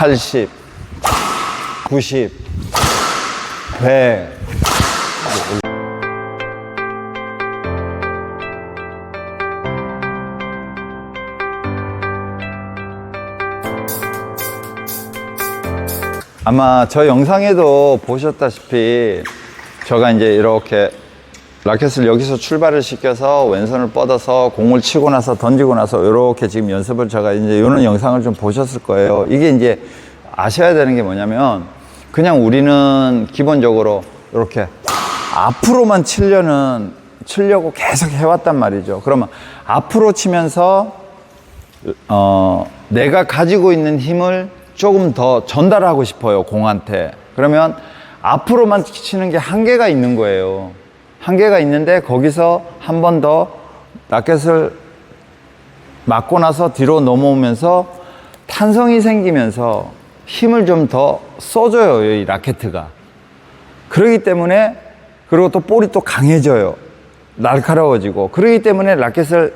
80, 90, 100. 아마 저 영상에도 보셨다시피 제가 이제 이렇게 라켓을 여기서 출발을 시켜서 왼손을 뻗어서 공을 치고 나서 던지고 나서 이렇게 지금 연습을 제가 이제 이런 영상을 좀 보셨을 거예요. 이게 이제 아셔야 되는 게 뭐냐면 그냥 우리는 기본적으로 이렇게 앞으로만 치려는 치려고 계속 해왔단 말이죠. 그러면 앞으로 치면서 어, 내가 가지고 있는 힘을 조금 더 전달하고 싶어요, 공한테. 그러면 앞으로만 치는 게 한계가 있는 거예요. 한계가 있는데 거기서 한 번 더 라켓을 맞고 나서 뒤로 넘어오면서 탄성이 생기면서 힘을 좀 더 써줘요, 이 라켓가. 그러기 때문에 그리고 또 볼이 또 강해져요. 날카로워지고. 그러기 때문에 라켓을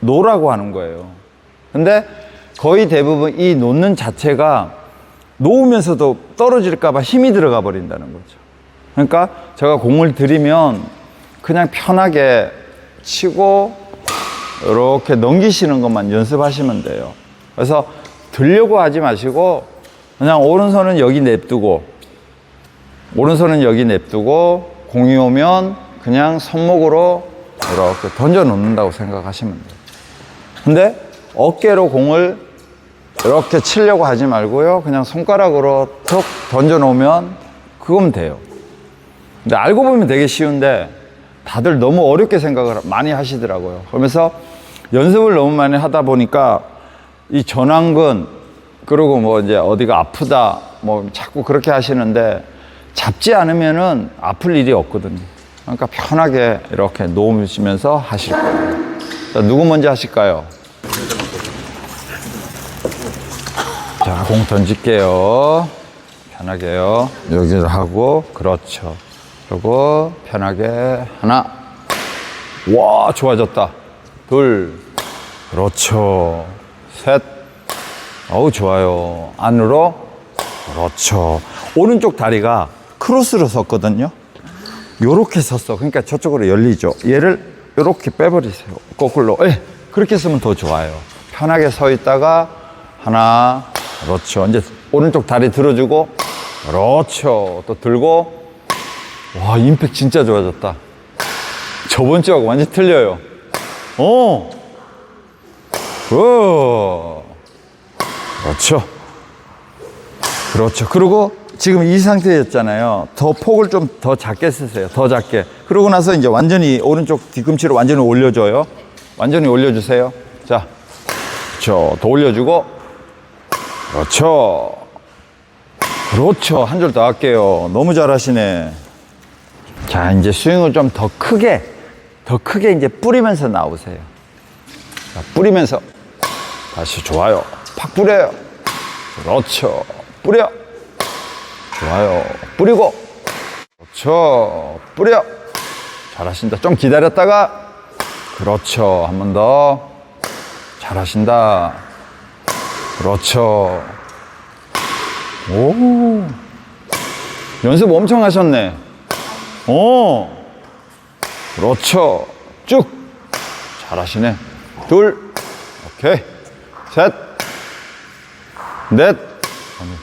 놓으라고 하는 거예요. 근데 거의 대부분 이 놓는 자체가 놓으면서도 떨어질까봐 힘이 들어가 버린다는 거죠. 그러니까 제가 공을 들이면 그냥 편하게 치고 이렇게 넘기시는 것만 연습하시면 돼요. 그래서 들려고 하지 마시고 그냥 오른손은 여기 냅두고 오른손은 여기 냅두고 공이 오면 그냥 손목으로 이렇게 던져 놓는다고 생각하시면 돼요. 근데 어깨로 공을 이렇게 치려고 하지 말고요. 그냥 손가락으로 툭 던져 놓으면 그거면 돼요. 근데 알고 보면 되게 쉬운데 다들 너무 어렵게 생각을 많이 하시더라고요. 그러면서 연습을 너무 많이 하다 보니까 이 전완근 그리고 뭐 이제 어디가 아프다 뭐 자꾸 그렇게 하시는데 잡지 않으면은 아플 일이 없거든요. 그러니까 편하게 이렇게 놓으시면서 하실 거예요. 자, 누구 먼저 하실까요? 자, 공 던질게요. 편하게요. 여기를 하고, 그렇죠. 그리고 편하게 하나. 와, 좋아졌다. 둘. 그렇죠. 셋. 어우, 좋아요. 안으로. 그렇죠. 오른쪽 다리가 크로스로 섰거든요. 요렇게 섰어. 그러니까 저쪽으로 열리죠. 얘를 요렇게 빼버리세요. 거꾸로. 예. 그렇게 쓰면 더 좋아요. 편하게 서 있다가 하나. 그렇죠. 이제 오른쪽 다리 들어주고. 그렇죠. 또 들고. 와, 임팩 진짜 좋아졌다. 저번 주하고 완전 틀려요. 어. 오. 그렇죠. 그렇죠. 그리고 지금 이 상태였잖아요. 더 폭을 좀 더 작게 쓰세요. 더 작게. 그러고 나서 이제 완전히 오른쪽 뒤꿈치를 완전히 올려줘요. 완전히 올려주세요. 자, 그렇죠. 더 올려주고, 그렇죠. 그렇죠. 한 줄 더 할게요. 너무 잘하시네. 자, 이제 스윙을 좀 더 크게, 더 크게 이제 뿌리면서 나오세요. 자, 뿌리면서. 다시 좋아요. 팍 뿌려요. 그렇죠. 뿌려. 좋아요. 뿌리고. 그렇죠. 뿌려. 잘하신다. 좀 기다렸다가. 그렇죠. 한 번 더. 잘하신다. 그렇죠. 오. 연습 엄청 하셨네. 오. 그렇죠. 쭉. 잘하시네. 둘. 오케이. 셋. 넷.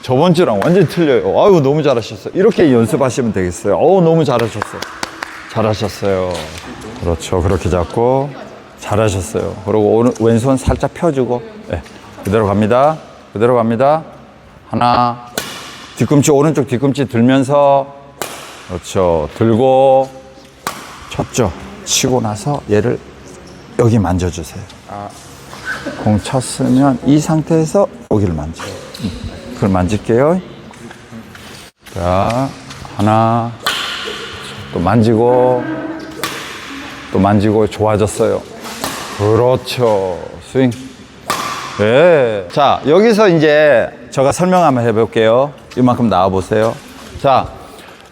저번 주랑 완전히 틀려요. 아유, 너무 잘하셨어요. 이렇게 연습하시면 되겠어요. 어우, 너무 잘하셨어요. 잘하셨어요. 그렇죠. 그렇게 잡고. 잘하셨어요. 그리고 오른, 왼손 살짝 펴주고. 네. 그대로 갑니다. 그대로 갑니다. 하나. 뒤꿈치, 오른쪽 뒤꿈치 들면서. 그렇죠. 들고. 쳤죠. 치고 나서 얘를 여기 만져주세요. 공 쳤으면 이 상태에서 여기를 만져요. 음, 그걸 만질게요. 자, 하나, 또 만지고, 또 만지고 좋아졌어요. 그렇죠. 스윙. 네. 자, 여기서 이제 제가 설명 한번 해볼게요. 이만큼 나와보세요. 자,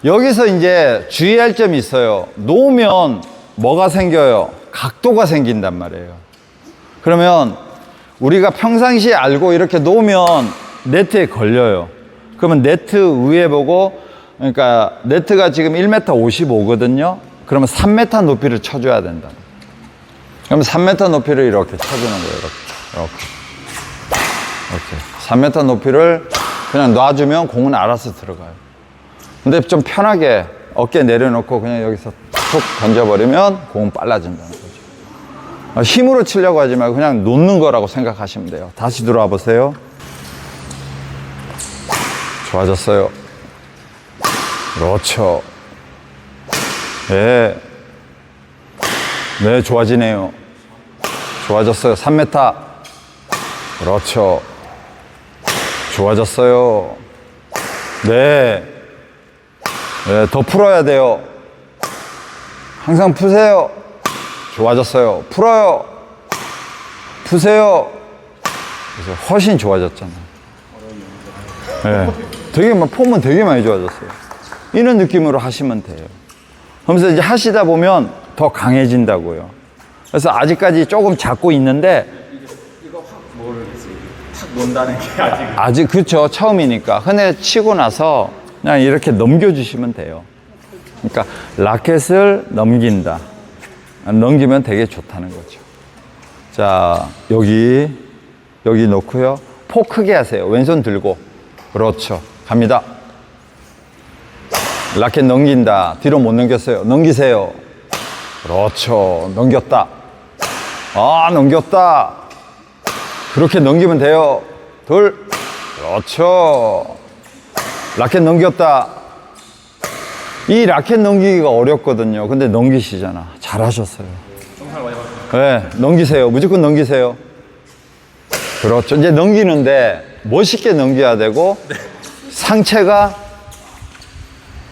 여기서 이제 주의할 점이 있어요. 놓으면 뭐가 생겨요? 각도가 생긴단 말이에요. 그러면 우리가 평상시에 알고 이렇게 놓으면 네트에 걸려요. 그러면 네트 위에 보고 그러니까 네트가 지금 1m 55거든요. 그러면 3m 높이를 쳐줘야 된다. 그럼 3m 높이를 이렇게 쳐주는 거예요. 이렇게. 이렇게. 이렇게. 3m 높이를 그냥 놔주면 공은 알아서 들어가요. 근데 좀 편하게 어깨 내려놓고 그냥 여기서 툭 던져버리면 공은 빨라진다는 거죠. 아, 힘으로 치려고 하지 말고 그냥 놓는 거라고 생각하시면 돼요. 다시 들어와 보세요. 좋아졌어요. 그렇죠. 네. 네, 좋아지네요. 좋아졌어요. 3m. 그렇죠. 좋아졌어요. 네. 네, 더 풀어야 돼요. 항상 푸세요. 좋아졌어요. 풀어요. 푸세요. 그래서 훨씬 좋아졌잖아요. 네. 되게 막 폼은 되게 많이 좋아졌어요. 이런 느낌으로 하시면 돼요. 그러면서 이제 하시다 보면 더 강해진다고요. 그래서 아직까지 조금 잡고 있는데 논다는 게 아직 아직 그렇죠 처음이니까 흔해 치고 나서 그냥 이렇게 넘겨주시면 돼요. 그러니까 라켓을 넘긴다. 넘기면 되게 좋다는 거죠. 자 여기 여기 놓고요. 포 크게 하세요. 왼손 들고 그렇죠. 갑니다. 라켓 넘긴다. 뒤로 못 넘겼어요. 넘기세요. 그렇죠. 넘겼다. 아 넘겼다. 그렇게 넘기면 돼요. 둘. 그렇죠. 라켓 넘겼다. 이 라켓 넘기기가 어렵거든요. 근데 넘기시잖아. 잘하셨어요. 네, 넘기세요. 무조건 넘기세요. 그렇죠. 이제 넘기는데 멋있게 넘겨야 되고 상체가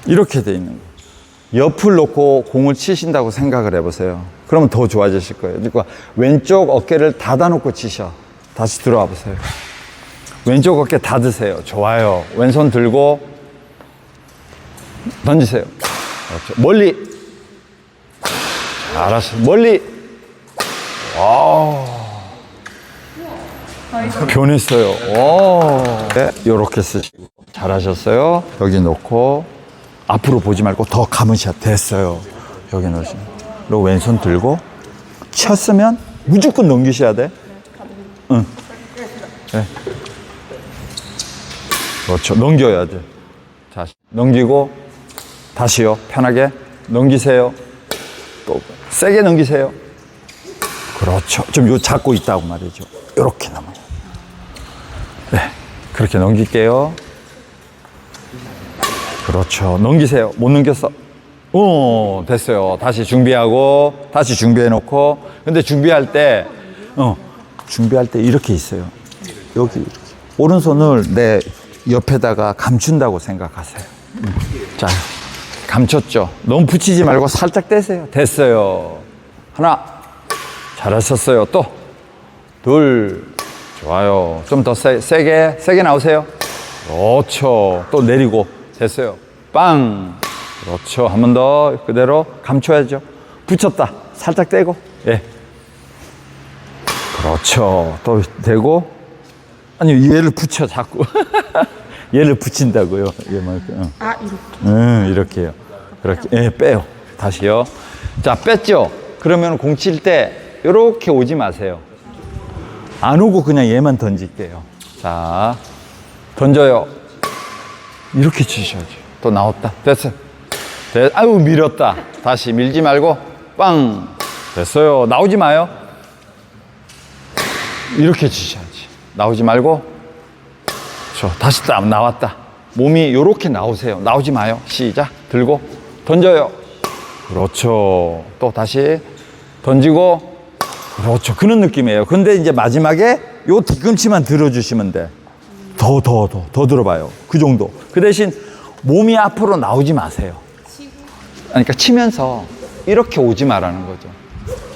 이렇게 돼 있는 거예요. 옆을 놓고 공을 치신다고 생각을 해보세요. 그러면 더 좋아지실 거예요. 그러니까 왼쪽 어깨를 닫아놓고 치셔. 다시 들어와 보세요. 왼쪽 어깨 닫으세요. 좋아요. 왼손 들고 던지세요. 그렇죠. 멀리. 알았어. 멀리. 와. 변했어요. 와. 네, 요렇게 쓰시고. 잘하셨어요. 여기 놓고 앞으로 보지 말고 더 감으셔. 됐어요. 여기 놓으시면. 그리고 왼손 들고 쳤으면 무조건 넘기셔야 돼. 응. 그렇죠. 넘겨야 돼. 다시 넘기고 다시요. 편하게 넘기세요. 또 세게 넘기세요. 그렇죠. 좀 요 잡고 있다고 말이죠. 이렇게 넘어요. 네. 그렇게 넘길게요. 그렇죠. 넘기세요. 못 넘겼어. 어, 됐어요. 다시 준비하고, 다시 준비해 놓고. 근데 준비할 때, 어, 준비할 때 이렇게 있어요. 여기, 이렇게. 오른손을 내 옆에다가 감춘다고 생각하세요. 음. 자, 감췄죠. 너무 붙이지 말고 살짝 떼세요. 됐어요. 하나. 잘하셨어요. 또. 둘. 좋아요. 좀 더 세, 세게, 세게 나오세요. 그렇죠. 또 내리고. 됐어요. 빵. 그렇죠. 한 번 더 그대로 감춰야죠. 붙였다. 살짝 떼고. 예. 그렇죠. 또 대고. 아니, 얘를 붙여, 자꾸. 얘를 붙인다고요. 얘만큼. 응. 아 이렇게 응, 이렇게요. 그렇게. 예, 빼요. 다시요. 자, 뺐죠? 그러면 공 칠 때, 이렇게 오지 마세요. 안 오고 그냥 얘만 던질게요. 자, 던져요. 이렇게 치셔야죠. 또 나왔다. 됐어. 됐, 아유, 밀었다. 다시 밀지 말고, 빵. 됐어요. 나오지 마요. 이렇게 치셔야지. 나오지 말고, 저 다시 딱 나왔다. 몸이 이렇게 나오세요. 나오지 마요. 시작. 들고, 던져요. 그렇죠. 또 다시 던지고, 그렇죠. 그런 느낌이에요. 근데 이제 마지막에 요 뒤꿈치만 들어주시면 돼. 더, 더, 더, 더 들어봐요. 그 정도. 그 대신 몸이 앞으로 나오지 마세요. 그러니까 치면서 이렇게 오지 말라는 거죠.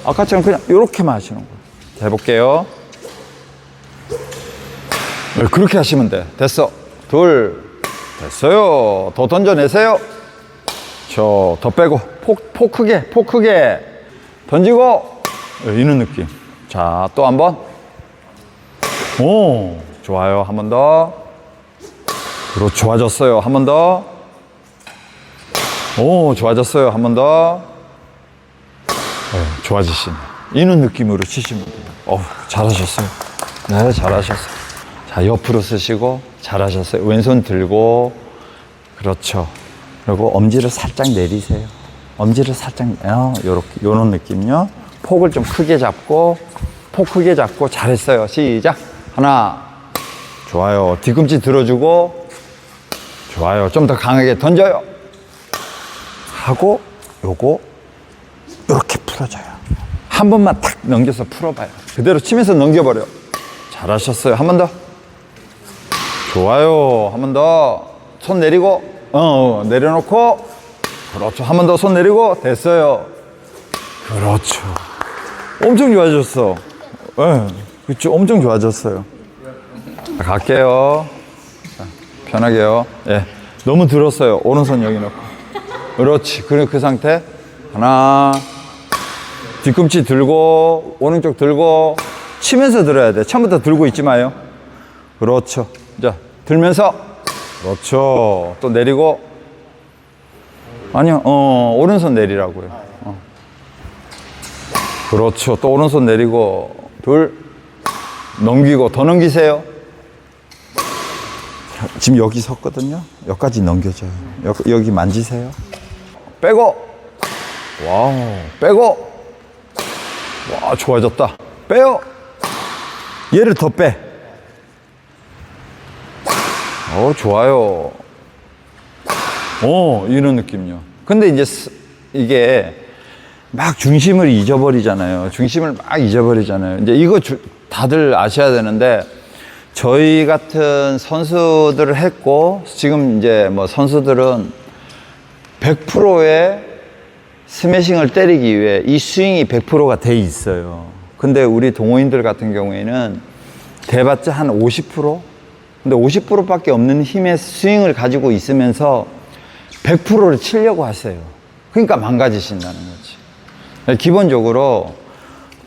아까처럼 그냥 이렇게만 하시는 거예요. 자, 해볼게요. 네, 그렇게 하시면 돼. 됐어. 둘. 됐어요. 더 던져내세요. 저, 더 빼고. 폭, 폭 크게, 폭 크게. 던지고. 네, 이런 느낌. 자, 또 한 번. 오, 좋아요. 한 번 더. 그렇죠. 좋아졌어요. 한 번 더. 오, 좋아졌어요. 한 번 더. 네, 좋아지시네. 이는 느낌으로 치시면 돼요. 어 잘하셨어요. 네, 잘하셨어요. 자, 옆으로 쓰시고, 잘하셨어요. 왼손 들고, 그렇죠. 그리고 엄지를 살짝 내리세요. 엄지를 살짝, 어, 요렇게, 요런 느낌요. 폭을 좀 크게 잡고, 폭 크게 잡고, 잘했어요. 시작. 하나. 좋아요. 뒤꿈치 들어주고, 좋아요. 좀 더 강하게 던져요. 하고, 요거, 요렇게 풀어줘요. 한 번만 탁 넘겨서 풀어봐요. 그대로 치면서 넘겨버려. 잘하셨어요. 한 번 더. 좋아요. 한 번 더. 손 내리고, 어, 어, 내려놓고, 그렇죠. 한 번 더 손 내리고, 됐어요. 그렇죠. 엄청 좋아졌어. 예, 네, 그렇죠. 엄청 좋아졌어요. 자, 갈게요. 자, 편하게요. 예. 너무 들었어요. 오른손 여기 놓고. 그렇지. 그, 그 상태. 하나. 뒤꿈치 들고, 오른쪽 들고, 치면서 들어야 돼. 처음부터 들고 있지 마요. 그렇죠. 자, 들면서. 그렇죠. 또 내리고. 아니요, 어, 오른손 내리라고요. 어. 그렇죠. 또 오른손 내리고. 둘. 넘기고, 더 넘기세요. 자, 지금 여기 섰거든요. 여기까지 넘겨줘요. 여기, 여기 만지세요. 빼고. 와우. 빼고. 와, 좋아졌다. 빼요. 얘를 더 빼. 어, 좋아요. 어, 이런 느낌요. 근데 이제 스- 이게 막 중심을 잊어버리잖아요. 중심을 막 잊어버리잖아요. 이제 이거 주- 다들 아셔야 되는데 저희 같은 선수들을 했고 지금 이제 뭐 선수들은 100%의 스매싱을 때리기 위해 이 스윙이 100%가 돼 있어요. 근데 우리 동호인들 같은 경우에는 대봤자 한 50%? 근데 50%밖에 없는 힘의 스윙을 가지고 있으면서 100%를 치려고 하세요. 그러니까 망가지신다는 거지. 기본적으로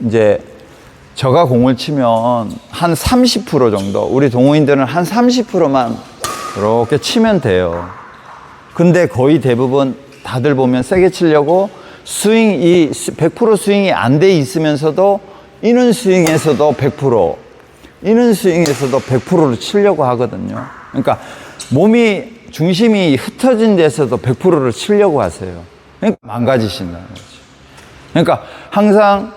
이제 저가 공을 치면 한 30% 정도, 우리 동호인들은 한 30%만 이렇게 치면 돼요. 근데 거의 대부분 다들 보면 세게 치려고 스윙이 100% 스윙이 안 돼 있으면서도 이는 스윙에서도 100% 이는 스윙에서도 100%를 치려고 하거든요. 그러니까 몸이 중심이 흩어진 데서도 100%를 치려고 하세요. 그러니까 망가지신다는 거지. 그러니까 항상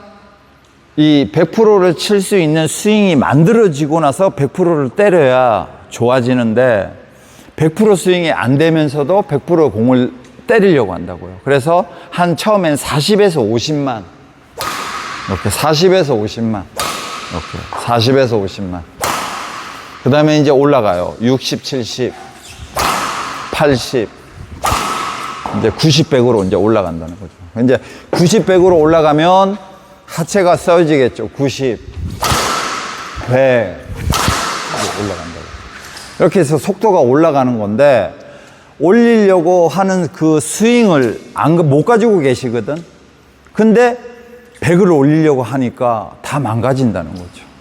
이 100%를 칠 수 있는 스윙이 만들어지고 나서 100%를 때려야 좋아지는데 100% 스윙이 안 되면서도 100% 공을 때리려고 한다고요. 그래서 한 처음엔 40에서 50만 이렇게 40에서 50만 이렇게 40에서 50만 그 다음에 이제 올라가요. 60, 70, 80 이제 90, 100으로 이제 올라간다는 거죠. 이제 90, 100으로 올라가면 하체가 써지겠죠. 90, 100 이제 올라간다고. 이렇게 해서 속도가 올라가는 건데 올리려고 하는 그 스윙을 안, 못 가지고 계시거든. 근데 100을 올리려고 하니까 다 망가진다는 거죠.